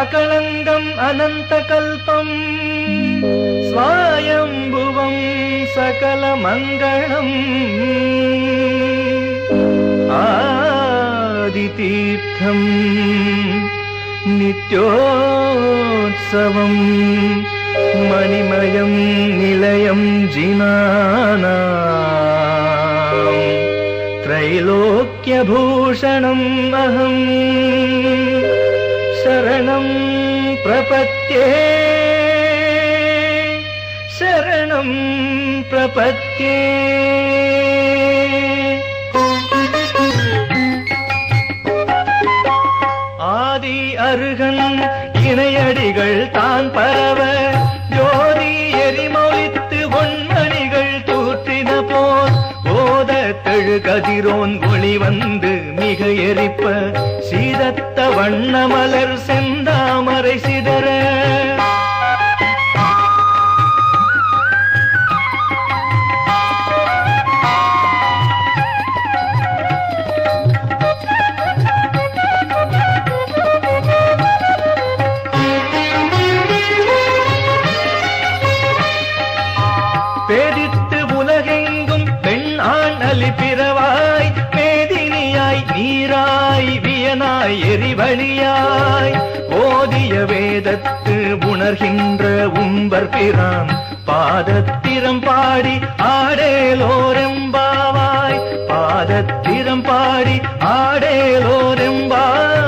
अकलङ्गम् अनन्तकल्पम् स्वायम्भुवम् सकलमङ्गलम् आदितीर्थम् नित्योत्सवम् मणिमयम् निलयम् जिनानाम् त्रैलोक्यभूषणम् अहम् प्रपद्ये शरणम् प्रपद्ये ஆதி அருகன் இணையடிகள் தான் பரவ ஜோதி எரிமொழித்து ஒன்மணிகள் தூற்றின போல் போத தெழு கதிரோன் ஒளி வந்து மிக எரிப்ப சீதத்த வண்ணமலர் செந்தாமரை ஆண் பிறவாய் மேதினியாய் நீராய் வியனாய் எரிவழியாய். ஓதிய வேதத்து உணர்கின்ற உம்பர் பிரான் பாதத்திரம் பாடி ஆடேலோரெம்பாவாய். பாதத்திரம் பாடி ஆடேலோரெம்பாய்